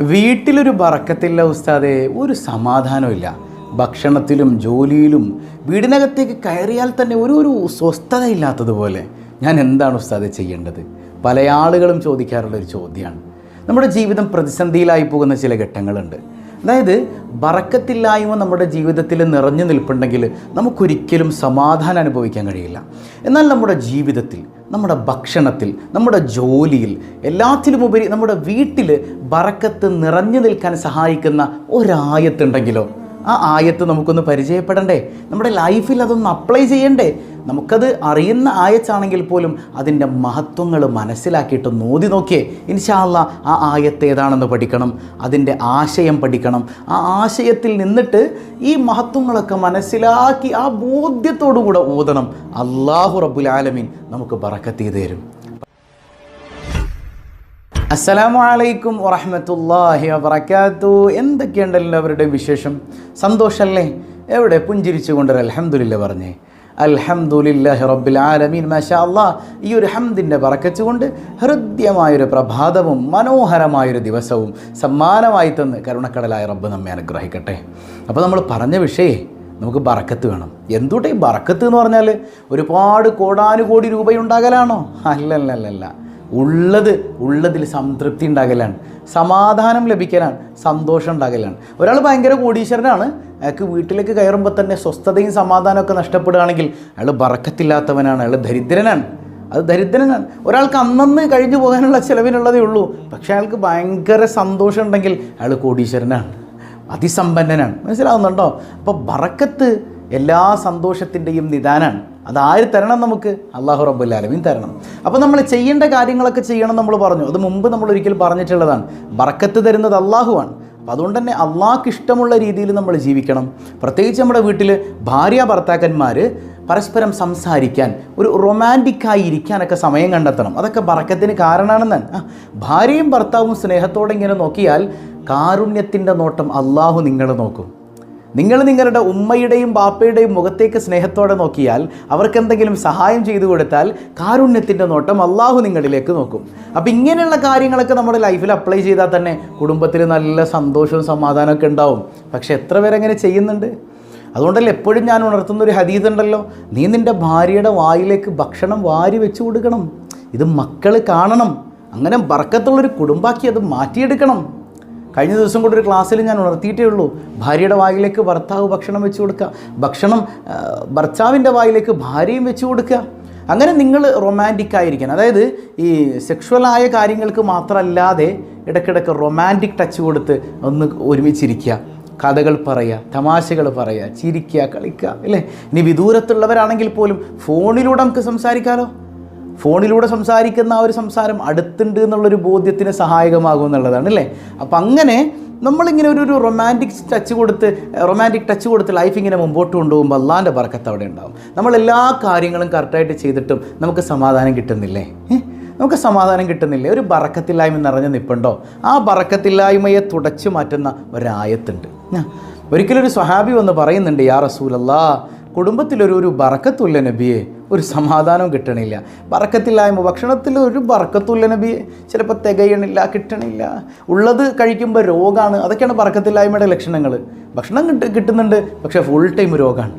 വീട്ടിലൊരു ബറക്കത്തില്ല ഉസ്താദെ ഒരു സമാധാനമില്ല ഭക്ഷണത്തിലും ജോലിയിലും വീടിനകത്തേക്ക് കയറിയാൽ തന്നെ ഒരു ഒരു സ്വസ്ഥത ഇല്ലാത്തതുപോലെ ഞാൻ എന്താണ് ഉസ്താദെ ചെയ്യേണ്ടത്? പല ആളുകളും ചോദിക്കാറുള്ള ഒരു ചോദ്യമാണ്. നമ്മുടെ ജീവിതം പ്രതിസന്ധിയിലായി പോകുന്ന ചില ഘട്ടങ്ങളുണ്ട്. അതായത് ബറക്കത്തില്ലായ്മ നമ്മുടെ ജീവിതത്തിൽ നിറഞ്ഞു നിൽപ്പുണ്ടെങ്കിൽ നമുക്കൊരിക്കലും സമാധാനം അനുഭവിക്കാൻ കഴിയില്ല. എന്നാൽ നമ്മുടെ ജീവിതത്തിൽ നമ്മുടെ ഭക്ഷണത്തിൽ നമ്മുടെ ജോലിയിൽ എല്ലാത്തിലുമുപരി നമ്മുടെ വീട്ടിൽ ബറക്കത്ത് നിറഞ്ഞു നിൽക്കാൻ സഹായിക്കുന്ന ഒരായത്തുണ്ടെങ്കിലോ ആ ആയത്ത് നമുക്കൊന്ന് പരിചയപ്പെടണ്ടേ? നമ്മുടെ ലൈഫിൽ അതൊന്ന് അപ്ലൈ ചെയ്യണ്ടേ? നമുക്കത് അറിയുന്ന ആയത്താണെങ്കിൽ പോലും അതിന്റെ മഹത്വങ്ങൾ മനസ്സിലാക്കിയിട്ട് നോതി നോക്കിയേ. ഇൻഷാല്ല ആ ആയത്ത് ഏതാണെന്ന് പഠിക്കണം അതിന്റെ ആശയം പഠിക്കണം. ആ ആശയത്തിൽ നിന്നിട്ട് ഈ മഹത്വങ്ങളൊക്കെ മനസ്സിലാക്കി ആ ബോധ്യത്തോടു കൂടെ ഓതണം. അള്ളാഹു റബ്ബുൽ ആലമീൻ നമുക്ക് ബറക്കത്ത് തരും. അസ്സലാമു അലൈക്കും വറഹമത്തല്ലാഹി വബറകാത്തു. എന്തൊക്കെയുണ്ട് എല്ലാവരുടെയും വിശേഷം? സന്തോഷമല്ലേ എവിടെ പുഞ്ചിരിച്ചു കൊണ്ടൊരു അൽഹംദുലില്ല പറഞ്ഞേ. അൽഹംദുലില്ലാഹി റബ്ബിൽ ആലമീൻ. മാഷാ അള്ളാഹ് ഈ ഒരു ഹംദിന്റെ പറക്കച്ചുകൊണ്ട് ഹൃദ്യമായൊരു പ്രഭാതവും മനോഹരമായൊരു ദിവസവും സമ്മാനമായി തന്ന് കരുണക്കടലായ റബ്ബ് നമ്മെ അനുഗ്രഹിക്കട്ടെ. അപ്പോൾ നമ്മൾ പറഞ്ഞ വിഷയേ നമുക്ക് ബറക്കത്ത് വേണം. എന്തുട്ടെ ബറക്കത്ത് എന്ന് പറഞ്ഞാൽ ഒരുപാട് കോടാനുകോടി രൂപയുണ്ടാകലാണോ? അല്ലല്ലല്ല ഉള്ളത് ഉള്ളതിൽ സംതൃപ്തി ഉണ്ടാകലാണ്. സമാധാനം ലഭിക്കാനാണ് സന്തോഷം ഉണ്ടാകലാണ്. ഒരാൾ ഭയങ്കര കോടീശ്വരനാണ്. അയാൾക്ക് വീട്ടിലേക്ക് കയറുമ്പോൾ തന്നെ സ്വസ്ഥതയും സമാധാനമൊക്കെ നഷ്ടപ്പെടുകയാണെങ്കിൽ അയാൾ ബറക്കത്തില്ലാത്തവനാണ് അയാൾ ദരിദ്രനാണ്. അത് ദരിദ്രനാണ്. ഒരാൾക്ക് അന്നന്ന് കഴിഞ്ഞു പോകാനുള്ള ചിലവിനുള്ളതേ ഉള്ളൂ. പക്ഷേ അയാൾക്ക് ഭയങ്കര സന്തോഷം ഉണ്ടെങ്കിൽ അയാൾ കോടീശ്വരനാണ് അതിസമ്പന്നനാണ്. മനസ്സിലാവുന്നുണ്ടോ? അപ്പോൾ ബറക്കത്ത് എല്ലാ സന്തോഷത്തിന്റെയും നിദാനാണ്. അത് അതാര് തരണം നമുക്ക്? അള്ളാഹു റബ്ബുല്ലാലമീൻ തരണം. അപ്പോൾ നമ്മൾ ചെയ്യേണ്ട കാര്യങ്ങളൊക്കെ ചെയ്യണം നമ്മൾ പറഞ്ഞു. അത് മുമ്പ് നമ്മൾ ഒരിക്കൽ പറഞ്ഞിട്ടുള്ളതാണ്. ബറക്കത്ത് തരുന്നത് അള്ളാഹുവാണ് അപ്പോൾ അതുകൊണ്ട് തന്നെ അള്ളാഹ്ക്ക് ഇഷ്ടമുള്ള രീതിയിൽ നമ്മൾ ജീവിക്കണം. പ്രത്യേകിച്ച് നമ്മുടെ വീട്ടിൽ ഭാര്യ ഭർത്താക്കന്മാർ പരസ്പരം സംസാരിക്കാൻ ഒരു റൊമാന്റിക്കായി ഇരിക്കാനൊക്കെ സമയം കണ്ടെത്തണം. അതൊക്കെ ബറക്കത്തിന് കാരണമാണെന്നാണ് ഭാര്യയും ഭർത്താവും സ്നേഹത്തോടെ ഇങ്ങനെ നോക്കിയാൽ കാരുണ്യത്തിന്റെ നോട്ടം അള്ളാഹു നിങ്ങൾ നോക്കും. നിങ്ങൾ നിങ്ങളുടെ ഉമ്മയുടെയും ബാപ്പയുടെയും മുഖത്തേക്ക് സ്നേഹത്തോടെ നോക്കിയാൽ അവർക്കെന്തെങ്കിലും സഹായം ചെയ്തു കൊടുത്താൽ കാരുണ്യത്തിന്റെ നോട്ടം അള്ളാഹു നിങ്ങളിലേക്ക് നോക്കും. അപ്പം ഇങ്ങനെയുള്ള കാര്യങ്ങളൊക്കെ നമ്മുടെ ലൈഫിൽ അപ്ലൈ ചെയ്താൽ തന്നെ കുടുംബത്തിൽ നല്ല സന്തോഷവും സമാധാനമൊക്കെ ഉണ്ടാവും. പക്ഷെ എത്ര പേരങ്ങനെ ചെയ്യുന്നുണ്ട്? അതുകൊണ്ടല്ലേ എപ്പോഴും ഞാൻ ഉണർത്തുന്ന ഒരു ഹദീസ് ഉണ്ടല്ലോ നീ നിന്റെ ഭാര്യയുടെ വായിലേക്ക് ഭക്ഷണം വാരി വെച്ച് കൊടുക്കണം. ഇത് മക്കൾ കാണണം. അങ്ങനെ ബർക്കത്തുള്ളൊരു കുടുംബാക്കി അത് മാറ്റിയെടുക്കണം. കഴിഞ്ഞ ദിവസം കൂടെ ഒരു ക്ലാസ്സിൽ ഞാൻ ഉണർത്തിയിട്ടേ ഉള്ളൂ. ഭാര്യയുടെ വായിലേക്ക് ഭർത്താവ് ഭക്ഷണം വെച്ച് കൊടുക്കുക ഭക്ഷണം ഭർത്താവിന്റെ വായിലേക്ക് ഭാര്യയും വെച്ച് കൊടുക്കുക അങ്ങനെ നിങ്ങൾ റൊമാന്റിക് ആയിരിക്കണം. അതായത് ഈ സെക്ഷുവലായ കാര്യങ്ങൾക്ക് മാത്രമല്ലാതെ ഇടയ്ക്കിടയ്ക്ക് റൊമാന്റിക് ടച്ച് കൊടുത്ത് ഒന്ന് ഒരുമിച്ചിരിക്കുക. കഥകൾ പറയുക തമാശകൾ പറയുക ചിരിക്കുക കളിക്കുക അല്ലേ? ഇനി വിദൂരത്തുള്ളവരാണെങ്കിൽ പോലും ഫോണിലൂടെ നമുക്ക് സംസാരിക്കാമല്ലോ ഫോണിലൂടെ സംസാരിക്കുന്ന ആ ഒരു സംസാരം അടുത്തുണ്ട് എന്നുള്ളൊരു ബോധ്യത്തിന് സഹായകമാകും എന്നുള്ളതാണ് അല്ലേ? അപ്പം അങ്ങനെ നമ്മളിങ്ങനെ ഒരു ഒരു റൊമാന്റിക് ടച്ച് കൊടുത്ത് റൊമാന്റിക് ടച്ച് കൊടുത്ത് ലൈഫ് ഇങ്ങനെ മുമ്പോട്ട് കൊണ്ടുപോകുമ്പോൾ അള്ളാന്റെ ബർക്കത്ത് അവിടെ ഉണ്ടാകും നമ്മളെല്ലാ കാര്യങ്ങളും കറക്റ്റായിട്ട് ചെയ്തിട്ടും നമുക്ക് സമാധാനം കിട്ടുന്നില്ലേ? നമുക്ക് സമാധാനം കിട്ടുന്നില്ലേ? ഒരു ബറക്കത്തില്ലായ്മ നിറഞ്ഞു നിൽപ്പുണ്ടോ ആ ബറക്കത്തില്ലായ്മയെ തുടച്ചു മാറ്റുന്ന ഒരായത്തുണ്ട്. ഒരിക്കലും ഒരിക്കലൊരു സ്വഹാബി വന്ന് പറയുന്നുണ്ട് യാ റസൂലല്ലാ കുടുംബത്തിലൊരു ഒരു ബറക്കത്തുല്ല നബിയെ ഒരു സമാധാനവും കിട്ടണില്ല. ബറക്കത്തില്ലായ്മ ഭക്ഷണത്തിൽ ഒരു ബറക്കത്തുല്ല നബിയെ ചിലപ്പോൾ തികയണില്ല കിട്ടണില്ല. ഉള്ളത് കഴിക്കുമ്പോൾ രോഗമാണ് അതൊക്കെയാണ് ബറക്കത്തില്ലായ്മയുടെ ലക്ഷണങ്ങൾ. ഭക്ഷണം കിട്ട് കിട്ടുന്നുണ്ട് പക്ഷേ ഫുൾ ടൈം രോഗമാണ്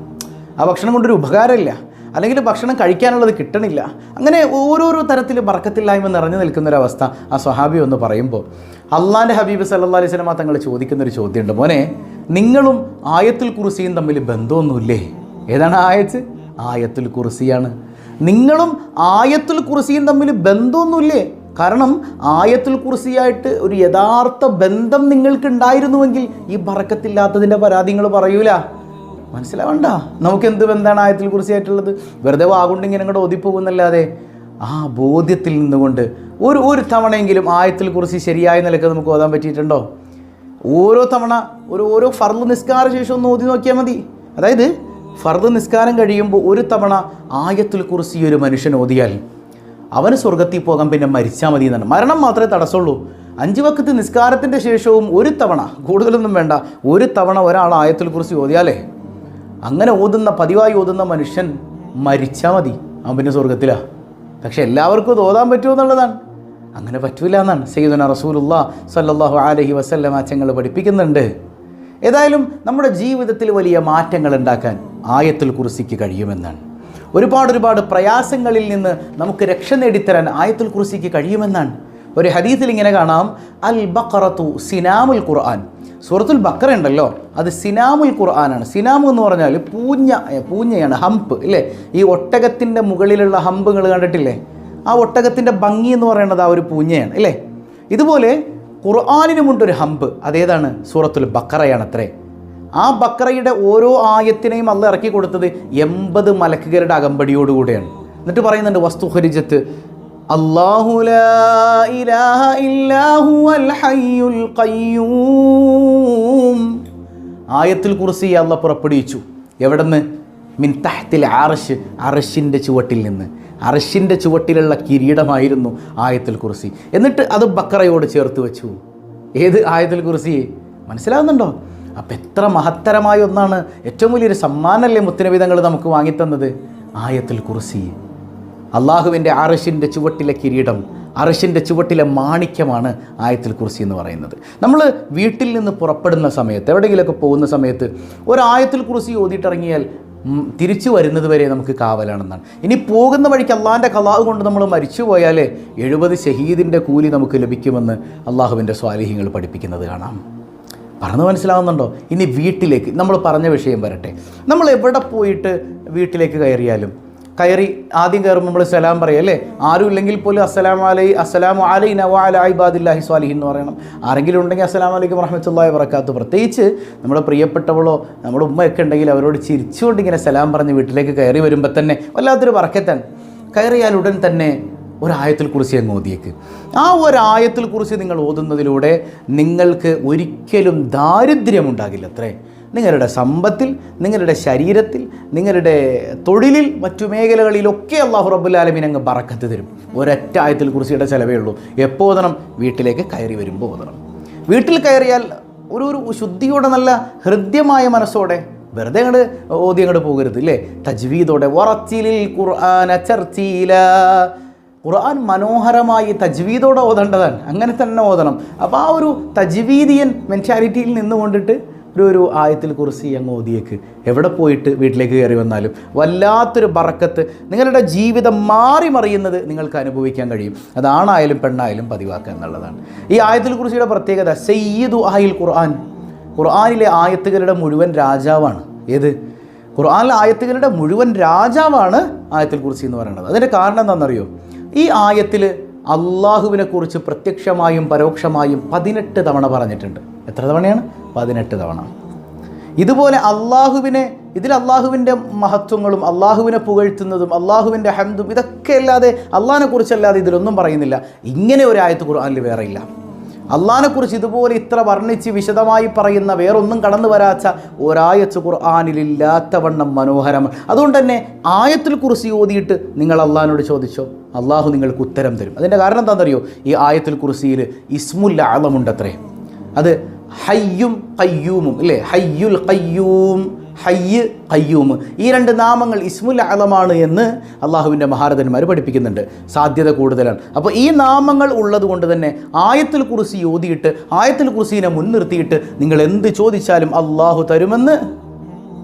ആ ഭക്ഷണം കൊണ്ടൊരു ഉപകാരമില്ല. അല്ലെങ്കിൽ ഭക്ഷണം കഴിക്കാനുള്ളത് കിട്ടണില്ല. അങ്ങനെ ഓരോരോ തരത്തിൽ ബറക്കത്തില്ലായ്മ നിറഞ്ഞു നിൽക്കുന്നൊരവസ്ഥ ആ സ്വഹാബി എന്ന് പറയുമ്പോൾ അള്ളാന്റെ ഹബീബ് സല്ലാ അലൈഹി സ്വലമ തങ്ങൾ ചോദിക്കുന്നൊരു ചോദ്യമുണ്ട്. മോനെ നിങ്ങളും ആയത്തിൽ കുറിസിയും തമ്മിൽ ബന്ധമൊന്നുമില്ലേ? ഏതാണ് ആയത്ത്? ആയത്തുൽ കുറിസിയാണ് നിങ്ങളും ആയത്തുൽ കുറിസിയും തമ്മിൽ ബന്ധമൊന്നുമില്ലേ? കാരണം ആയത്തുൽ കുറിസിയായിട്ട് ഒരു യഥാർത്ഥ ബന്ധം നിങ്ങൾക്ക് ഉണ്ടായിരുന്നുവെങ്കിൽ ഈ ബറക്കത്തില്ലാത്തതിന്റെ പരാതികൾ പറയൂല. മനസ്സിലാവണ്ട. നമുക്ക് എന്ത് ബന്ധമാണ് ആയത്തിൽ കുറിച്ചായിട്ടുള്ളത് വെറുതെ വാഗുണ്ട് ഇങ്ങനെ അങ്ങോട്ട് ഒതിപ്പോകുന്നല്ലാതെ ആ ബോധ്യത്തിൽ നിന്നുകൊണ്ട് ഒരു ഒരു തവണയെങ്കിലും ആയത്തിൽ കുറിച്ച് ശരിയായ നിലയ്ക്ക് നമുക്ക് ഓതാൻ പറ്റിയിട്ടുണ്ടോ? ഓരോ തവണ ഒരു ഓരോ ഫർൾ നിസ്കാര ശേഷം ഒന്ന് ഓതി നോക്കിയാൽ മതി. അതായത് ഫർദ് നിസ്കാരം കഴിയുമ്പോൾ ഒരു തവണ ആയത്തിൽ കുറിച്ച് ഒരു മനുഷ്യൻ ഓതിയാൽ അവന് സ്വർഗത്തിൽ പോകാൻ പിന്നെ മരിച്ചാൽ മതി എന്നാണ്. മരണം മാത്രമേ തടസ്സമുള്ളൂ. അഞ്ച് വക്കത്ത് നിസ്കാരത്തിന്റെ ശേഷവും ഒരു തവണ കൂടുതലൊന്നും വേണ്ട ഒരു തവണ ഒരാൾ ആയത്തിൽ കുറിച്ച് ഓതിയാലേ അങ്ങനെ ഓതുന്ന പതിവായി ഓതുന്ന മനുഷ്യൻ മരിച്ചാൽ മതി. അവൻ പിന്നെ സ്വർഗത്തിലാണ് പക്ഷെ എല്ലാവർക്കും അത് ഓതാൻ പറ്റുമോ എന്നുള്ളതാണ്. അങ്ങനെ പറ്റൂല എന്നാണ്. സയ്യിദുന റസൂലുള്ള സല്ലാഹു അലൈഹി വസല്ലമ ചങ്ങൾ പഠിപ്പിക്കുന്നുണ്ട്. ഏതായാലും നമ്മുടെ ജീവിതത്തിൽ വലിയ മാറ്റങ്ങൾ ഉണ്ടാക്കാൻ ആയത്തിൽ കുറിസിക്ക് കഴിയുമെന്നാണ്. ഒരുപാട് ഒരുപാട് പ്രയാസങ്ങളിൽ നിന്ന് നമുക്ക് രക്ഷ നേടിത്തരാൻ ആയത്തിൽ കുറിസിക്ക് കഴിയുമെന്നാണ്. ഒരു ഹദീസിൽ ഇങ്ങനെ കാണാം അൽ ബക്കറത്തു സിനാമുൽ ഖുർആൻ. സൂറത്തുൽ ബക്കറ ഉണ്ടല്ലോ അത് സിനാമുൽ ഖുർആനാണ്. സിനാമു എന്ന് പറഞ്ഞാൽ പൂഞ്ഞ പൂഞ്ഞയാണ് ഹംപ് ഇല്ലേ? ഈ ഒട്ടകത്തിന്റെ മുകളിലുള്ള ഹമ്പുകൾ കണ്ടിട്ടില്ലേ? ആ ഒട്ടകത്തിന്റെ ഭംഗി എന്ന് പറയുന്നത് ആ ഒരു പൂഞ്ഞയാണ് ഇല്ലേ? ഇതുപോലെ ഖുർആാനിനുമുണ്ടൊരു ഹമ്പ്. അതേതാണ്? സൂറത്തുൽ ബക്കറയാണ് അത്രേ ആ ബക്കറയുടെ ഓരോ ആയത്തിനെയും അല്ല ഇറക്കി കൊടുത്തത് എൺപത് മലക്കുകളുടെ അകമ്പടിയോടുകൂടെയാണ്. എന്നിട്ട് പറയുന്നുണ്ട് വസ്തു ഹരിജത്ത് ആയത്തുൽ കുർസി അല്ല പുറപ്പെടുവിച്ചു. എവിടെന്ന്? മിൻ തഹത്തിൽ അറിഷ് അറിഷിന്റെ ചുവട്ടിൽ നിന്ന്. അറഷിന്റെ ചുവട്ടിലുള്ള കിരീടമായിരുന്നു ആയത്തിൽ കുറിസി എന്നിട്ട് അത് ബക്കറയോട് ചേർത്ത് വെച്ചു. ഏത് ആയത്തിൽ കുറിസി മനസ്സിലാവുന്നുണ്ടോ? അപ്പം എത്ര മഹത്തരമായ ഒന്നാണ്. ഏറ്റവും വലിയൊരു സമ്മാനമല്ലേ മുത്തനവിധങ്ങൾ നമുക്ക് വാങ്ങിത്തന്നത്? ആയത്തിൽ കുറിസി അള്ളാഹുവിന്റെ അറഷിന്റെ ചുവട്ടിലെ കിരീടം അറഷിന്റെ ചുവട്ടിലെ മാണിക്യമാണ് ആയത്തിൽ കുറിസി എന്ന് പറയുന്നത്. നമ്മൾ വീട്ടിൽ നിന്ന് പുറപ്പെടുന്ന സമയത്ത് എവിടെയെങ്കിലുമൊക്കെ പോകുന്ന സമയത്ത് ഒരു ആയത്തിൽ കുറിസി ഓതിയിട്ടിറങ്ങിയാൽ തിരിച്ചു വരുന്നത് വരെ നമുക്ക് കാവലാണെന്നാണ്. ഇനി പോകുന്ന വഴിക്ക് അള്ളാഹിന്റെ കലാവ് കൊണ്ട് നമ്മൾ മരിച്ചു പോയാലേ എഴുപത് ഷഹീദിന്റെ കൂലി നമുക്ക് ലഭിക്കുമെന്ന് അള്ളാഹുവിന്റെ സ്വാലിഹ്യങ്ങൾ പഠിപ്പിക്കുന്നത് കാണാം. പറഞ്ഞു മനസ്സിലാവുന്നുണ്ടോ? ഇനി വീട്ടിലേക്ക് നമ്മൾ പറഞ്ഞ വിഷയം വരട്ടെ. നമ്മൾ എവിടെ പോയിട്ട് വീട്ടിലേക്ക് കയറിയാലും കയറി ആദ്യം കയറുമ്പോൾ നമ്മൾ സലാം പറയും അല്ലേ? ആരും ഇല്ലെങ്കിൽ പോലും അസ്സലാം അലൈ അസ്സലാം അലൈ നവാല ഇബാദില്ലാഹി സ്വാലിഹി എന്ന് പറയണം. ആരെങ്കിലും ഉണ്ടെങ്കിൽ അസ്സലാം അലൈക്കും വറഹമത്തല്ലാഹി വറക്കാത്തു പ്രത്യേകിച്ച് നമ്മുടെ പ്രിയപ്പെട്ടവളോ നമ്മുടെ ഉമ്മയൊക്കെ ഉണ്ടെങ്കിൽ അവരോട് ചിരിച്ചുകൊണ്ട് ഇങ്ങനെ സലാം പറഞ്ഞ് വീട്ടിലേക്ക് കയറി വരുമ്പോൾ തന്നെ വല്ലാത്തൊരു പറക്കത്താണ് കയറിയാൽ ഉടൻ തന്നെ ഒരായത്തിൽ കുറിച്ച് അങ്ങ് ഓതിയേക്ക്. ആ ഒരായത്തിൽ കുറിച്ച് നിങ്ങൾ ഓതുന്നതിലൂടെ നിങ്ങൾക്ക് ഒരിക്കലും ദാരിദ്ര്യമുണ്ടാകില്ല അത്രേ നിങ്ങളുടെ സമ്പത്തിൽ നിങ്ങളുടെ ശരീരത്തിൽ നിങ്ങളുടെ തൊഴിലിൽ മറ്റു മേഖലകളിലൊക്കെ അള്ളാഹു റബ്ബുലാലമീൻ അങ്ങ് പറക്കത്ത് തരും. ഒരൊറ്റ ആയത്തിൽ കുറിച്ചിയുടെ ചിലവേ ഉള്ളൂ. എപ്പോൾ ഓതണം? വീട്ടിലേക്ക് കയറി വരുമ്പോൾ ഓതണം. വീട്ടിൽ കയറിയാൽ ഒരു ഒരു ശുദ്ധിയോടെ നല്ല ഹൃദ്യമായ മനസ്സോടെ വെറുതെ അങ്ങോട്ട് ഓതി അങ്ങോട്ട് പോകരുത് ഇല്ലേ തജ്വീദോടെ വറച്ചിലിൽ ഖുർആന ചർച്ചീല. ഖുർആൻ മനോഹരമായി തജ്വീദോടെ ഓതേണ്ടതാണ്. അങ്ങനെ തന്നെ ഓതണം. അപ്പോൾ ആ ഒരു തജ്വീദിയൻ മെന്റാലിറ്റിയിൽ നിന്നുകൊണ്ടിട്ട് ഒരു ഒരു ആയത്തിൽ കുറിച്ച് അങ്ങ് ഓതിയേക്ക്. എവിടെ പോയിട്ട് വീട്ടിലേക്ക് കയറി വന്നാലും വല്ലാത്തൊരു ബറക്കത്ത് നിങ്ങളുടെ ജീവിതം മാറി മറിയുന്നത് നിങ്ങൾക്ക് അനുഭവിക്കാൻ കഴിയും. അതാണായാലും പെണ്ണായാലും പതിവാക്കുക എന്നുള്ളതാണ്. ഈ ആയത്തിൽ കുറിച്ചിയുടെ പ്രത്യേകത സയ്യിദു ആയിൽ ഖുർആൻ. ഖുർആാനിലെ ആയത്തുകളുടെ മുഴുവൻ രാജാവാണ്. ഏത്? ഖുർആനിലെ ആയത്തുകളുടെ മുഴുവൻ രാജാവാണ് ആയത്തിൽ കുറിച്ച് എന്ന് പറയുന്നത്. അതിന്റെ കാരണം എന്താണെന്നറിയോ? ഈ ആയത്തിൽ അള്ളാഹുവിനെ കുറിച്ച് പ്രത്യക്ഷമായും പരോക്ഷമായും പതിനെട്ട് തവണ പറഞ്ഞിട്ടുണ്ട്. എത്ര തവണയാണ്? പതിനെട്ട് തവണ. ഇതുപോലെ അള്ളാഹുവിനെ ഇതിൽ അള്ളാഹുവിന്റെ മഹത്വങ്ങളും അള്ളാഹുവിനെ പുകഴ്ത്തുന്നതും അള്ളാഹുവിന്റെ ഹംദും ഇതൊക്കെ അല്ലാതെ അള്ളാഹിനെ കുറിച്ചല്ലാതെ ഇതിലൊന്നും പറയുന്നില്ല. ഇങ്ങനെ ഒരു ആയത്ത് ഖുർആനിൽ വേറെ ഇല്ല. അള്ളാഹിനെക്കുറിച്ച് ഇതുപോലെ ഇത്ര വർണിച്ച് വിശദമായി പറയുന്ന വേറൊന്നും കടന്നു വരാത്ത ഒരായത്ത് ഖുർആാനിലില്ലാത്തവണ്ണം മനോഹരം. അതുകൊണ്ട് തന്നെ ആയത്തിൽ കുറിച്ച് ഓതിയിട്ട് നിങ്ങൾ അള്ളാഹിനോട് ചോദിച്ചോ? അള്ളാഹു നിങ്ങൾക്ക് ഉത്തരം തരും. അതിന്റെ കാരണം എന്താണെന്നറിയോ? ഈ ആയത്തിൽ കുറിസിയിൽ ഇസ്മുല്ല ആളമുണ്ടത്രേ അത് ഹയ്യും കയ്യൂമും അല്ലേ? ഹയ്യുൽ കയ്യൂം ഹയ്യ് കയ്യൂമ് ഈ രണ്ട് നാമങ്ങൾ ഇസ്മുൽ അലമാണ് എന്ന് അള്ളാഹുവിന്റെ മഹാരഥന്മാർ പഠിപ്പിക്കുന്നുണ്ട്. സാധ്യത കൂടുതലാണ്. അപ്പോൾ ഈ നാമങ്ങൾ ഉള്ളത് കൊണ്ട് തന്നെ ആയത്തിൽ കുറിസി ഓതിയിട്ട് ആയത്തിൽ കുറിച്ചിനെ മുൻനിർത്തിയിട്ട് നിങ്ങൾ എന്ത് ചോദിച്ചാലും അള്ളാഹു തരുമെന്ന്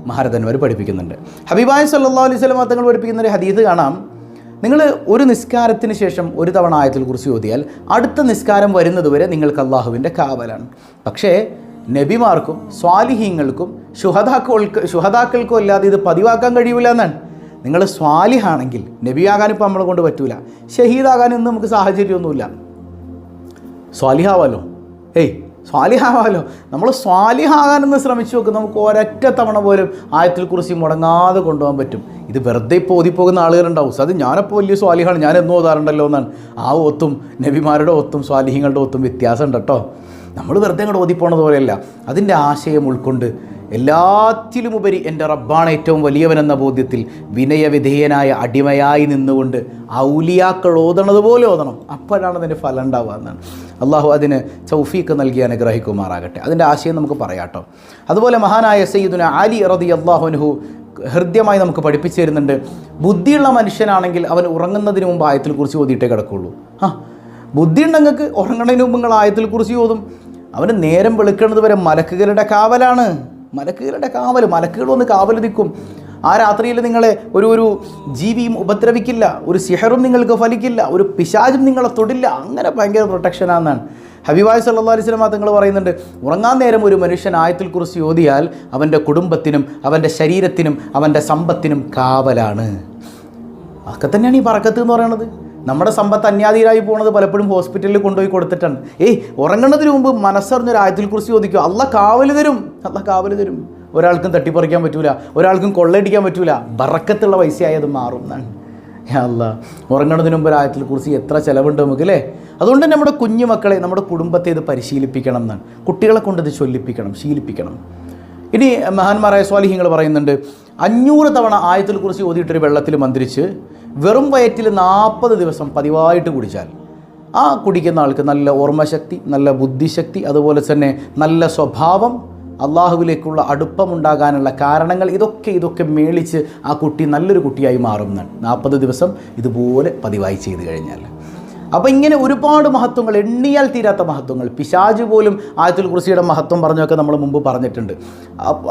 മഹാരഥന്മാർ പഠിപ്പിക്കുന്നുണ്ട്. ഹബീബായ സല്ലാ അലൈഹി സ്വലം തങ്ങൾ പഠിപ്പിക്കുന്ന ഒരു ഹദീത് കാണാം. നിങ്ങൾ ഒരു നിസ്കാരത്തിന് ശേഷം ഒരു തവണ ആയത്തിൽ കുറിച്ച് ഓതിയാൽ അടുത്ത നിസ്കാരം വരുന്നതുവരെ നിങ്ങൾക്ക് അള്ളാഹുവിന്റെ കാവലാണ്. പക്ഷേ നബിമാർക്കും സ്വാലിഹീങ്ങൾക്കും ശുഹദാക്കൾക്ക് ശുഹദാക്കൾക്കും അല്ലാതെ ഇത് പതിവാക്കാൻ കഴിയൂല എന്നാണ്. നിങ്ങൾ സ്വാലിഹാണെങ്കിൽ നബിയാകാൻ ഇപ്പം നമ്മളെ കൊണ്ട് പറ്റൂല. ഷഹീദാകാനൊന്നും നമുക്ക് സാഹചര്യമൊന്നുമില്ല. സ്വാലിഹാവാലോ? ഏയ് സ്വാലിഹാവാലോ? നമ്മൾ സ്വാലിഹാകാനൊന്ന് ശ്രമിച്ചു നോക്കും നമുക്ക് ഒരൊറ്റ തവണ പോലും ആയത്തിൽ കുറിച്ച് മുടങ്ങാതെ കൊണ്ടുപോകാൻ പറ്റും. ഇത് വെറുതെ ഇപ്പോൾ ഓതിപ്പോകുന്ന ആളുകളുണ്ടാവും. അത് ഞാനപ്പോൾ വലിയ സ്വാലിഹാണ് ഞാൻ എന്നും ഓതാറുണ്ടല്ലോ എന്നാണ്. ആ ഒത്തും നബിമാരുടെ ഒത്തും സ്വാലിഹ്യങ്ങളുടെ ഒത്തും വ്യത്യാസമുണ്ട് കേട്ടോ. നമ്മൾ വെറുതെ അങ്ങോട്ട് ഓതിപ്പോണത് പോലെയല്ല. അതിന്റെ ആശയം ഉൾക്കൊണ്ട് എല്ലാത്തിലുമുപരി എന്റെ റബ്ബാണ് ഏറ്റവും വലിയവനെന്ന ബോധ്യത്തിൽ വിനയവിധേയനായ അടിമയായി നിന്നുകൊണ്ട് ഔലിയാക്കൾ ഓതണത് പോലെ ഓതണം. അപ്പോഴാണ് അതിന്റെ ഫലം ഉണ്ടാവുക എന്നാണ്. അള്ളാഹു അതിന് ചൗഫീക്ക് നൽകി അനുഗ്രഹിക്കുമാറാകട്ടെ. അതിന്റെ ആശയം നമുക്ക് പറയാട്ടോ അതുപോലെ മഹാനായ സയ്യിദുന അലി റതി അള്ളാഹുനുഹു ഹൃദ്യമായി നമുക്ക് പഠിപ്പിച്ചു തരുന്നുണ്ട്. ബുദ്ധിയുള്ള മനുഷ്യനാണെങ്കിൽ അവൻ ഉറങ്ങുന്നതിന് മുമ്പ് ആയത്തിൽ കുറിച്ച് ഓതിയിട്ടേ കിടക്കുള്ളൂ. ആ ബുദ്ധി ഉണ്ടെങ്കിൽ ഉറങ്ങണതിന് മുമ്പ് നിങ്ങൾ ആയത്തിൽ കുറിച്ച് ഓതും. അവന് നേരം വെളുക്കുന്നത് വരെ മലക്കുകളുടെ കാവലാണ്. മലക്കുകളുടെ കാവൽ മലക്കുകൾ വന്ന് കാവൽ നിൽക്കും. ആ രാത്രിയിൽ നിങ്ങളെ ഒരു ഒരു ജീവിയും ഉപദ്രവിക്കില്ല ഒരു സിഹറും നിങ്ങൾക്ക് ഫലിക്കില്ല ഒരു പിശാചും നിങ്ങളെ തൊടില്ല. അങ്ങനെ ഭയങ്കര പ്രൊട്ടക്ഷനാണെന്നാണ് ഹബിബായ് സല്ലാ അലിസ്ലാം തങ്ങൾ പറയുന്നുണ്ട് ഉറങ്ങാൻ നേരം ഒരു മനുഷ്യൻ ആയത്തിൽ കുറിച്ച് ഓതിയാൽ അവന്റെ കുടുംബത്തിനും അവന്റെ ശരീരത്തിനും അവന്റെ സമ്പത്തിനും കാവലാണ്. അതൊക്കെ തന്നെയാണ് ഈ പറക്കത്ത് എന്ന് പറയുന്നത്. നമ്മുടെ സമ്പത്ത് അന്യാധീരായി പോകുന്നത് പലപ്പോഴും ഹോസ്പിറ്റലിൽ കൊണ്ടുപോയി കൊടുത്തിട്ടാണ്. ഏയ് ഉറങ്ങുന്നതിന് മുമ്പ് മനസ്സറിഞ്ഞൊരു ആയത്തിൽ കുറിച്ച് ചോദിക്കുക. അല്ല കാവൽ തരും. അല്ല കാവൽ തരും. ഒരാൾക്കും തട്ടിപ്പറിക്കാൻ പറ്റൂല. ഒരാൾക്കും കൊള്ളയടിക്കാൻ പറ്റൂല. ബറക്കത്തുള്ള പൈസയായി അത് മാറും എന്നാണ്. അല്ല ഉറങ്ങുന്നതിന് മുമ്പ് ഒരു ആയത്തിൽ കുറിച്ച് എത്ര ചിലവുണ്ട് നമുക്ക് അല്ലേ അതുകൊണ്ട് നമ്മുടെ കുഞ്ഞു മക്കളെ നമ്മുടെ കുടുംബത്തെ ഇത് പരിശീലിപ്പിക്കണം എന്നാണ്. കുട്ടികളെ കൊണ്ട് ഇത് ചൊല്ലിപ്പിക്കണം ശീലിപ്പിക്കണം. ഇനി മഹാന്മാരായ സ്വാലിഹ്യങ്ങൾ പറയുന്നുണ്ട് അഞ്ഞൂറ് തവണ ആയത്തിൽ കുറിച്ച് ഓതിയിട്ടൊരു വെള്ളത്തിൽ മന്ത്രിച്ച് വെറും വയറ്റിൽ നാൽപ്പത് ദിവസം പതിവായിട്ട് കുടിച്ചാൽ ആ കുടിക്കുന്ന ആൾക്ക് നല്ല ഓർമ്മശക്തി നല്ല ബുദ്ധിശക്തി അതുപോലെ തന്നെ നല്ല സ്വഭാവം അള്ളാഹുവിലേക്കുള്ള അടുപ്പമുണ്ടാകാനുള്ള കാരണങ്ങൾ ഇതൊക്കെ ഇതൊക്കെ മേളിച്ച് ആ കുട്ടി നല്ലൊരു കുട്ടിയായി മാറും എന്നാണ്. നാൽപ്പത് ദിവസം ഇതുപോലെ പതിവായി ചെയ്തു കഴിഞ്ഞാൽ. അപ്പോൾ ഇങ്ങനെ ഒരുപാട് മഹത്വങ്ങൾ എണ്ണിയാൽ തീരാത്ത മഹത്വങ്ങൾ. പിശാജ് പോലും ആയത്തിൽ കുറിസിയുടെ മഹത്വം പറഞ്ഞൊക്കെ നമ്മൾ മുമ്പ് പറഞ്ഞിട്ടുണ്ട്.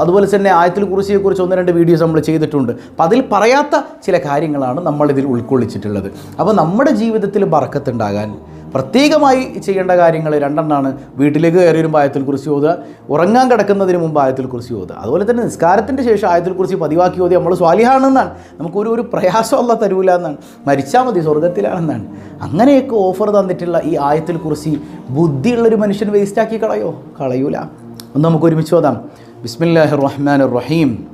അതുപോലെ തന്നെ ആയത്തിൽ കുറിസിയെക്കുറിച്ച് ഒന്ന് രണ്ട് വീഡിയോസ് നമ്മൾ ചെയ്തിട്ടുണ്ട്. അപ്പോൾ അതിൽ പറയാത്ത ചില കാര്യങ്ങളാണ് നമ്മളിതിൽ ഉൾക്കൊള്ളിച്ചിട്ടുള്ളത്. അപ്പോൾ നമ്മുടെ ജീവിതത്തിൽ ബറക്കത്തുണ്ടാകാൻ പ്രത്യേകമായി ചെയ്യേണ്ട കാര്യങ്ങൾ രണ്ടെണ്ണമാണ് വീട്ടിലേക്ക് കയറി വരുമ്പോൾ ആയത്തിൽ കുറിച്ച് ഓതുക ഉറങ്ങാൻ കിടക്കുന്നതിന് മുമ്പ് ആയത്തിൽ കുറിച്ച് ഓതുക. അതുപോലെ തന്നെ നിസ്കാരത്തിന്റെ ശേഷം ആയത്തിൽ കുറിച്ച് പതിവാക്കി ഓതി നമ്മൾ സ്വാലിഹാണെന്നാണ്. നമുക്കൊരു ഒരു പ്രയാസമുള്ള തരൂല എന്നാണ്. മരിച്ചാൽ മതി സ്വർഗത്തിലാണെന്നാണ്. അങ്ങനെയൊക്കെ ഓഫർ തന്നിട്ടുള്ള ഈ ആയത്തിൽ കുറിച്ച് ബുദ്ധിയുള്ളൊരു മനുഷ്യൻ വേസ്റ്റാക്കി കളയോ? കളയൂല. ഒന്ന് നമുക്ക് ഒരുമിച്ച് ഓതാം. ബിസ്മില്ലാഹിർ റഹ്മാൻ റഹീം.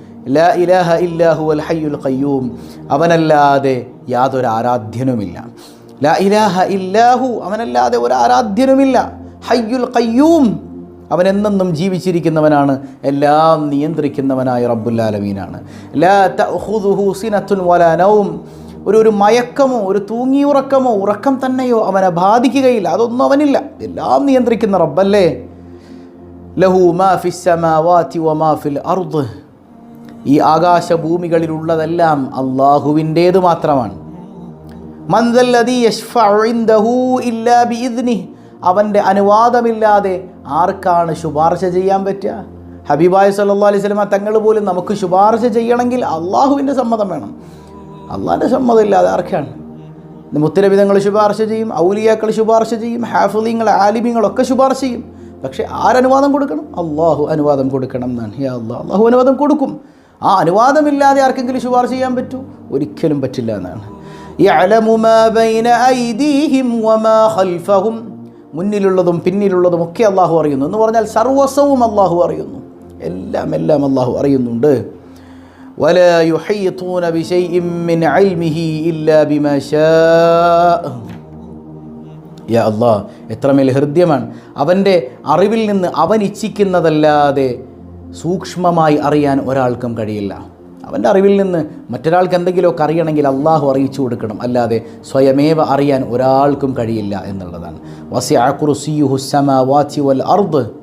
ലാ ഇലാഹ ഇല്ലാഹു അൽ ഖയ്യൂം. അവനല്ലാതെ യാതൊരു ആരാധ്യനുമില്ല. ലാ ഇലാഹ ഇല്ലാഹു അവനല്ലാതെ ഒരു ആരാധ്യനുമില്ല. ഹയ്യുൽ ഖയ്യൂം. അവൻ എന്നെന്നും ജീവിച്ചിരിക്കുന്നവനാണ് എല്ലാം നിയന്ത്രിക്കുന്നവനായ റബ്ബുല്ലാലമീനാണ് ലാ തഅഖുദുഹു സിനത്തുൻ വലാ നൗം. ഒരു ഒരു മയക്കമോ ഒരു തൂങ്ങിയുറക്കമോ ഉറക്കം തന്നെയോ അവനെ ബാധിക്കുകയില്ല. അതൊന്നും അവനില്ല. എല്ലാം നിയന്ത്രിക്കുന്ന റബ്ബല്ലേ? ലഹു മാ ഫിസ് സമാവാതി ഫിൽ അർദ്. ഈ ആകാശഭൂമികളിലുള്ളതെല്ലാം അള്ളാഹുവിന്റേത് മാത്രമാണ്. അവന്റെ അനുവാദമില്ലാതെ ആർക്കാണ് ശുപാർശ ചെയ്യാൻ പറ്റുക? ഹബീബായ് സല്ലാ അലൈഹി സ്വലമ തങ്ങൾ പോലും നമുക്ക് ശുപാർശ ചെയ്യണമെങ്കിൽ അള്ളാഹുവിന്റെ സമ്മതം വേണം. അള്ളാഹിന്റെ സമ്മതം ഇല്ലാതെ ആർക്കാണ്? മുത്തരവിധങ്ങൾ ശുപാർശ ചെയ്യും ഔലിയാക്കൾ ശുപാർശ ചെയ്യും ഹാഫിലിങ്ങൾ ആലിമ്യങ്ങളൊക്കെ ശുപാർശ ചെയ്യും. പക്ഷേ ആരനുവാദം കൊടുക്കണം? അള്ളാഹു അനുവാദം കൊടുക്കണം എന്നാണ്. യാ അള്ളാഹു അനുവാദം കൊടുക്കും. ആ അനുവാദമില്ലാതെ ആർക്കെങ്കിലും ശുപാർശ ചെയ്യാൻ പറ്റൂ? ഒരിക്കലും പറ്റില്ല എന്നാണ്. മുന്നിലുള്ളതും പിന്നിലുള്ളതും ഒക്കെ അള്ളാഹു അറിയുന്നു. എന്ന് പറഞ്ഞാൽ സർവസവും അള്ളാഹു അറിയുന്നു. എല്ലാം എല്ലാം അള്ളാഹു അറിയുന്നുണ്ട്. യാ എത്രമേൽ ഹൃദ്യമാണ്. അവന്റെ അറിവിൽ നിന്ന് അവൻ ഇച്ഛിക്കുന്നതല്ലാതെ സൂക്ഷ്മമായി അറിയാൻ ഒരാൾക്കും കഴിയില്ല. അവന്റെ അറിവിൽ നിന്ന് മറ്റൊരാൾക്ക് എന്തെങ്കിലുമൊക്കെ അറിയണമെങ്കിൽ അള്ളാഹു അറിയിച്ചു കൊടുക്കണം. അല്ലാതെ സ്വയമേവ അറിയാൻ ഒരാൾക്കും കഴിയില്ല എന്നുള്ളതാണ്. വസി സ്സമാവാതി വൽ അർദ്.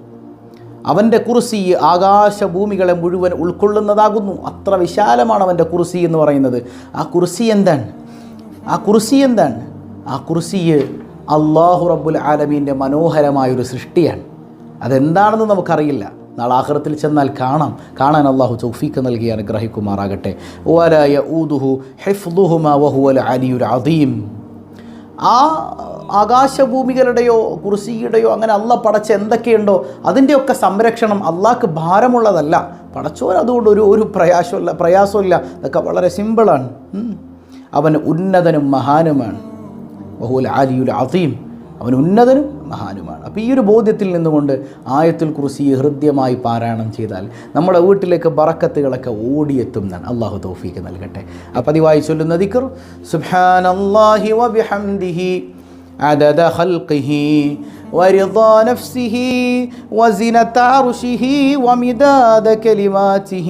അവന്റെ കുർസി ആകാശഭൂമികളെ മുഴുവൻ ഉൾക്കൊള്ളുന്നതാകുന്നു. അത്ര വിശാലമാണ് അവന്റെ കുർസി എന്ന് പറയുന്നത്. ആ കുർസി എന്താണ്? ആ കുർസി എന്താണ്? ആ കുർസി അള്ളാഹു റബ്ബുൽ ആലമീന്റെ മനോഹരമായൊരു സൃഷ്ടിയാണ്. അതെന്താണെന്ന് നമുക്കറിയില്ല. നാളെ ആഹ്റത്തിൽ ചെന്നാൽ കാണാം. കാണാൻ അള്ളാഹു ചൗഫീക്ക് നൽകി അനുഗ്രഹിക്കുമാറാകട്ടെ. വല യഊദുഹു ഹിഫ്ദുഹുമാ വഹുവൽ അലിയുൽ അദീം. ആ ആകാശഭൂമികളുടെയോ കുർസിയുടെയോ അങ്ങനെ അല്ല പടച്ച എന്തൊക്കെയുണ്ടോ അതിന്റെയൊക്കെ സംരക്ഷണം അള്ളാഹ്ക്ക് ഭാരമുള്ളതല്ല. പടച്ചോൻ അതുകൊണ്ട് ഒരു ഒരു പ്രയാസമില്ല പ്രയാസമില്ല. അതൊക്കെ വളരെ സിമ്പിളാണ്. അവൻ ഉന്നതനും മഹാനുമാണ്. ബഹുൽ ആലിയുൽ അസീം അവൻ ഉന്നതനും മഹാനുമാണ് അപ്പോൾ ഈ ഒരു ബോധ്യത്തിൽ നിന്നുകൊണ്ട് ആയത്തുൽ കുറിസി ഹൃദ്യമായി പാരായണം ചെയ്താൽ നമ്മുടെ വീട്ടിലേക്ക് ബറക്കത്തുകളൊക്കെ ഓടിയെത്തും എന്നാണ് അള്ളാഹു തൗഫീക്ക് നൽകട്ടെ ആ പതിവായി ചൊല്ലുന്ന ദിക്കർ സുബ്ഹാനല്ലാഹി വബിഹംദിഹി عدد خلقه ورضا نفسه وزنة عرشه ومداد كلماته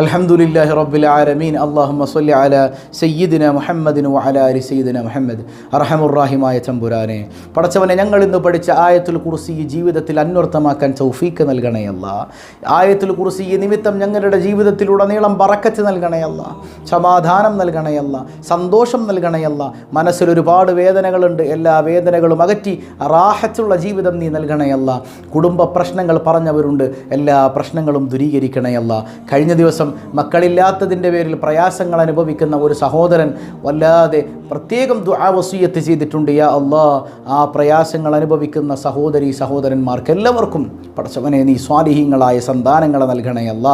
അലഹമുല്ലാഹി റബ്ബിൽ ആരമീൻ അള്ളാഹുമ്മ സല്ലി അല സയ്യിദിന മുഹമ്മദിനു അല അലി സയ്യിദിന മുഹമ്മദ്. അർഹമുറാഹിമായ തമ്പുരാനെ പടച്ചവനെ ഞങ്ങൾ ഇന്ന് പഠിച്ച ആയത്തുൽ കുർസി ജീവിതത്തിൽ അന്വർത്ഥമാക്കാൻ നൽകണേ നൽകണയല്ല ആയത്തുൽ കുർസി നിമിത്തം ഞങ്ങളുടെ ജീവിതത്തിലുടനീളം നൽകണേ നൽകണയല്ല സമാധാനം നൽകണയല്ല സന്തോഷം നൽകണയല്ല മനസ്സിൽ ഒരുപാട് വേദനകളുണ്ട്. എല്ലാ വേദനകളും അകറ്റി റാഹത്തുള്ള ജീവിതം നീ നൽകണയല്ല കുടുംബ പ്രശ്നങ്ങൾ പറഞ്ഞവരുണ്ട്. എല്ലാ പ്രശ്നങ്ങളും ദുരീകരിക്കണയല്ല കഴിഞ്ഞ ദിവസം മക്കളില്ലാത്തതിന്റെ പേരിൽ പ്രയാസങ്ങൾ അനുഭവിക്കുന്ന ഒരു സഹോദരൻ വല്ലാതെ പ്രത്യേകം ദുആ വസൂയത്ത് ചെയ്തിട്ടുണ്ട് യാ അള്ളാ. ആ പ്രയാസങ്ങൾ അനുഭവിക്കുന്ന സഹോദരി സഹോദരന്മാർക്ക് എല്ലാവർക്കും പടച്ചവനെ നീ സ്വാലിഹീങ്ങളായ സന്താനങ്ങളെ നൽകണയല്ല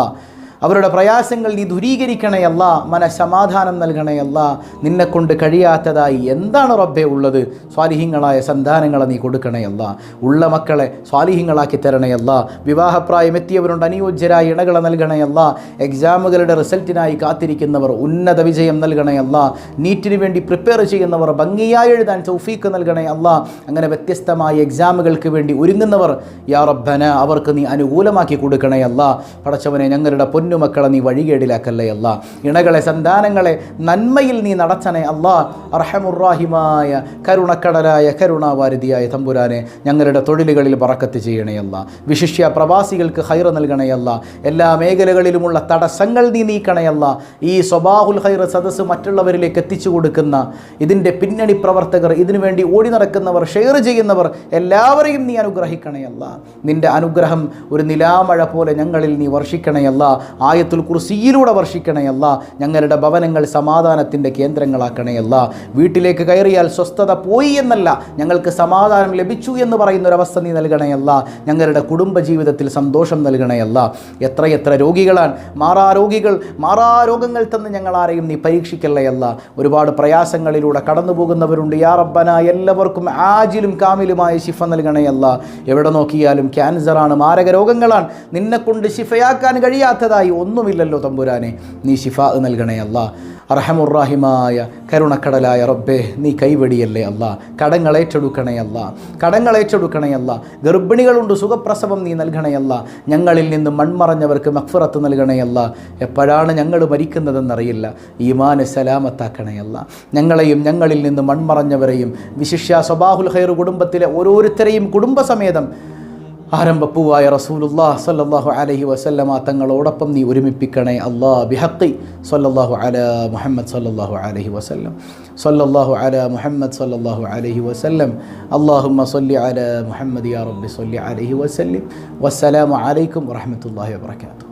അവരുടെ പ്രയാസങ്ങൾ നീ ദൂരീകരിക്കണയല്ല മനസമാധാനം നൽകണയല്ല നിന്നെ കൊണ്ട് കഴിയാത്തതായി എന്താണ് റബ്ബെ ഉള്ളത്? സ്വാലിഹ്യങ്ങളായ സന്താനങ്ങളെ നീ കൊടുക്കണയല്ല ഉള്ള മക്കളെ സ്വാലിഹ്യങ്ങളാക്കി തരണയല്ല വിവാഹപ്രായം എത്തിയവരുണ്ട് അനുയോജ്യരായ ഇണകളെ നൽകണയല്ല എക്സാമുകളുടെ റിസൾട്ടിനായി കാത്തിരിക്കുന്നവർ ഉന്നത വിജയം നൽകണയല്ല നീറ്റിന് വേണ്ടി പ്രിപ്പയർ ചെയ്യുന്നവർ ഭംഗിയായി എഴുതാൻ സൗഫീക്ക് നൽകണയല്ല അങ്ങനെ വ്യത്യസ്തമായ എക്സാമുകൾക്ക് വേണ്ടി ഒരുങ്ങുന്നവർ യാ റബ്ബന അവർക്ക് നീ അനുകൂലമാക്കി കൊടുക്കണയല്ല പടച്ചവനെ ഞങ്ങളുടെ പൊന്നുമക്കളെ നീ വഴികേടിലാക്കല്ലേ അല്ല. ഇണകളെ സന്താനങ്ങളെ നന്മയിൽ നീ നടത്തണേ അല്ലാ. അർഹമുറാഹിമായ കരുണക്കടലായ കരുണാവാരിതിയായ തമ്പുരാനെ ഞങ്ങളുടെ തൊഴിലുകളിൽ പറക്കത്ത് ചെയ്യണയല്ല വിശിഷ്യ പ്രവാസികൾക്ക് ഹൈറ നൽകണയല്ല എല്ലാ മേഖലകളിലുമുള്ള തടസ്സങ്ങൾ നീ നീക്കണയല്ല ഈ സ്വബാഹുൽ ഹൈർ സദസ് മറ്റുള്ളവരിലേക്ക് എത്തിച്ചു കൊടുക്കുന്ന ഇതിന്റെ പിന്നണി പ്രവർത്തകർ ഇതിനുവേണ്ടി ഓടി നടക്കുന്നവർ ഷെയർ ചെയ്യുന്നവർ എല്ലാവരെയും നീ അനുഗ്രഹിക്കണയല്ല നിന്റെ അനുഗ്രഹം ഒരു നിലാമഴ പോലെ ഞങ്ങളിൽ നീ വർഷിക്കണയല്ല ആയത്തുൽ കുർസിയിലൂടെ വർഷിക്കണയല്ല ഞങ്ങളുടെ ഭവനങ്ങൾ സമാധാനത്തിന്റെ കേന്ദ്രങ്ങളാക്കണയല്ല വീട്ടിലേക്ക് കയറിയാൽ സ്വസ്ഥത പോയി എന്നല്ല. ഞങ്ങൾക്ക് സമാധാനം ലഭിച്ചു എന്ന് പറയുന്ന ഒരവസ്ഥ നീ നൽകണയല്ല ഞങ്ങളുടെ കുടുംബ ജീവിതത്തിൽ സന്തോഷം നൽകണയല്ല എത്രയെത്ര രോഗികളാണ്. മാറാ രോഗികൾ മാറാ രോഗങ്ങൾ തന്ന് ഞങ്ങൾ ആരെയും നീ പരീക്ഷിക്കല്ലയല്ല ഒരുപാട് പ്രയാസങ്ങളിലൂടെ കടന്നു പോകുന്നവരുണ്ട് യാ റബ്ബന എല്ലാവർക്കും ആജിലും കാമിലുമായ ശിഫ നൽകണയല്ല എവിടെ നോക്കിയാലും ക്യാൻസറാണ് മാരക രോഗങ്ങളാണ്. നിന്നെക്കൊണ്ട് ശിഫയാക്കാൻ കഴിയാത്തതായി ഒന്നുമില്ലല്ലോ തമ്പുരാനെ. നീ ശിഫ അല്ല. അർഹമുറാഹിമായ കരുണക്കടലായ റബ്ബേ നീ കൈവടിയല്ലേ അല്ല. കടങ്ങൾ അല്ല. കടങ്ങൾ ഏറ്റെടുക്കണയല്ല ഗർഭിണികളുണ്ട് സുഖപ്രസവം നീ നൽകണയല്ല ഞങ്ങളിൽ നിന്ന് മൺമറഞ്ഞവർക്ക് മക്ഫറത്ത് നൽകണയല്ല എപ്പോഴാണ് ഞങ്ങൾ മരിക്കുന്നതെന്നറിയില്ല. ഈമാന് സലാമത്താക്കണയല്ല ഞങ്ങളെയും ഞങ്ങളിൽ നിന്ന് മൺമറഞ്ഞവരെയും വിശിഷ്യ സ്വബാഹുൽ ഹൈർ കുടുംബത്തിലെ ഓരോരുത്തരെയും കുടുംബസമേതം ആരംഭപ്പൂവായ റസൂലുല്ലാ സല്ലാഹു അലൈഹി വസല്ലമ തങ്ങളോടൊപ്പം നീ ഒരുമിപ്പിക്കണേ അള്ളാ ബിഹക്കി സല്ലാഹു അല മുഹമ്മദ് സല്ലാഹു അലൈഹി വസല്ലം. സല്ലാഹു അല മുഹമ്മദ് സല്ലാഹു അലൈഹി വസല്ലം. അല്ലാഹുമ്മ സല്ലി അല മുഹമ്മദ് യാ റബ്ബി സല്ലി അലൈഹി വസല്ലം. വസ്സലാമു അലൈക്കും വറഹ്മത്തുള്ളാഹി വബറകാതുഹു.